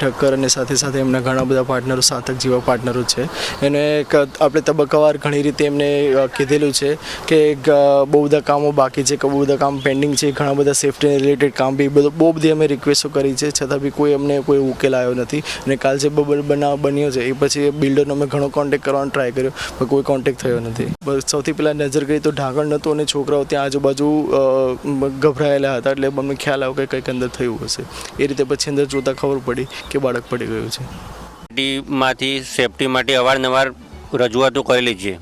ઠક્કર અને સાથે સાથે એમના ઘણા બધા પાર્ટનરો સાતક જેવા પાર્ટનરો છે. એને આપણે તબક્કાવાર ઘણી રીતે એમને કીધેલું છે કે બહુ બધા કામો બાકી છે, બહુ બધા કામ પેન્ડિંગ છે, ઘણા બધા સેફ્ટી રિલેટેડ કામ બી, બધું, બહુ બધી અમે રિક્વેસ્ટો કરી છે, છતાં બી કોઈ અમને કોઈ ઉકેલ આવ્યો નથી. અને કાલ જે બબલ બનાવ બન્યો છે, એ પછી બિલ્ડરનો અમે ઘણો કોન્ટેક્ટ કરવાનો ટ્રાય કર્યો, પણ કોઈ કોન્ટેક્ટ થયો નથી. સૌથી પહેલાં નજર કરી તો ઢાંકણ નહોતું અને છોકરાઓ ત્યાં આજુબાજુ ગભરાયેલા હતા, એટલે અમને ખ્યાલ આવ્યો કે કંઈક અંદર થયું હશે. એ રીતે પછી અંદર જોતાં ખબર પડી. કે બાળક પડી ગયું છે? માંથી સેફટી માટે અવારનવાર રજૂઆતો કરેલી છે.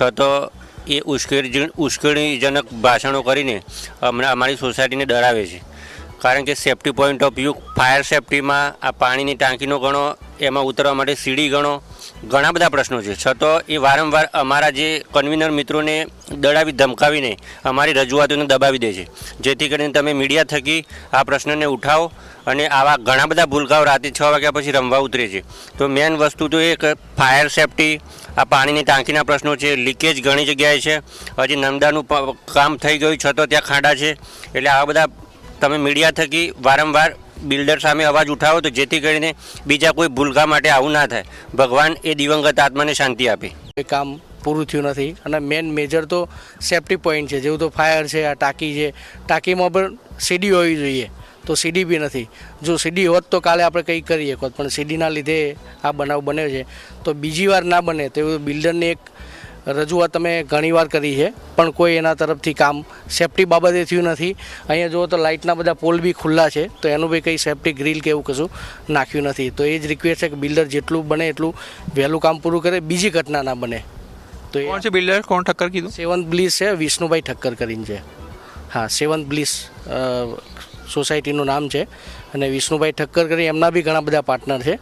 છતાં એ ઉશ્કેરજી ઉશ્કેરણીજનક ભાષણો કરીને હમણાં અમારી સોસાયટીને ડરાવે છે. કારણ કે safety point of view fire સેફટીમાં આ પાણીની ટાંકીનો ગણો, એમાં ઉતરવા માટે સીડી ગણો ઘણા બધા પ્રશ્નો છે. છતાં એ વારંવાર અમારા જે કન્વીનર મિત્રોને દડાવી, ધમકાવીને અમારી રજૂઆતોને દબાવી દે છે. જેથી કરીને તમે મીડિયા થકી આ પ્રશ્નને ઉઠાવો અને આવા ઘણા બધા ભૂલકાઓ રાતે છ વાગ્યા પછી રમવા ઉતરે છે. તો મેન વસ્તુ તો એ કે ફાયર સેફટી આ પાણીની ટાંકીના પ્રશ્નો છે. લીકેજ ઘણી જગ્યાએ છે. હજી નર્મદાનું કામ થઈ ગયું છતાં ત્યાં ખાડા છે. એટલે આવા બધા તમે મીડિયા થકી વારંવાર બિલ્ડર સામે અવાજ ઉઠાવો તો જેથી કરીને બીજા કોઈ ભૂલકા માટે આવું ના થાય. ભગવાન એ દિવંગત આત્માને શાંતિ આપે. એ કામ પૂરું થયું નથી. અને મેન મેજર તો સેફટી પોઈન્ટ છે. જેવું તો ફાયર છે, આ ટાંકી છે. ટાંકીમાં પણ સીડી હોવી જોઈએ. તો સીડી બી નથી. જો સીડી હોત તો કાલે આપણે કંઈ કરીએ હોત પણ સીડીના લીધે આ બનાવ બન્યો છે. તો બીજી વાર ના બને તેવું બિલ્ડરને એક રજૂઆત અમે ઘણીવાર કરી છે પણ કોઈ એના તરફથી કામ સેફટી બાબતે થયું નથી. અહીંયા જુઓ તો લાઇટના બધા પોલ બી ખુલ્લા છે તો એનું બી કંઈ સેફટી ગ્રીલ કે એવું કશું નાખ્યું નથી. તો એ જ રિક્વેસ્ટ છે કે બિલ્ડર જેટલું બને એટલું વહેલું કામ પૂરું કરે બીજી ઘટના ના બને. તો એ કોણ છે બિલ્ડર કોણ ઠક્કર કીધું? સેવન બ્લિસ છે વિષ્ણુભાઈ ઠક્કર કરીને છે. હા સેવન બ્લિસ સોસાયટીનું નામ છે. અને વિષ્ણુભાઈ ઠક્કર કરી એમના બી ઘણા બધા પાર્ટનર છે.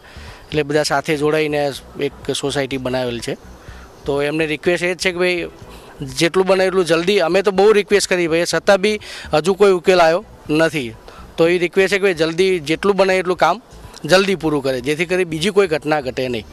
એટલે બધા સાથે જોડાઈને એક સોસાયટી બનાવેલ છે. તો એમને રિક્વેસ્ટ એ જ છે કે ભાઈ, જેટલું બને એટલું જલ્દી. અમે તો બહુ રિક્વેસ્ટ કરી ભાઈ, છતાં બી હજુ કોઈ ઉકેલ આવ્યો નથી. તો એ રિક્વેસ્ટ છે કે ભાઈ જલ્દી જેટલું બને એટલું કામ જલ્દી પૂરું કરે, જેથી કરી બીજી કોઈ ઘટના ઘટે નહીં.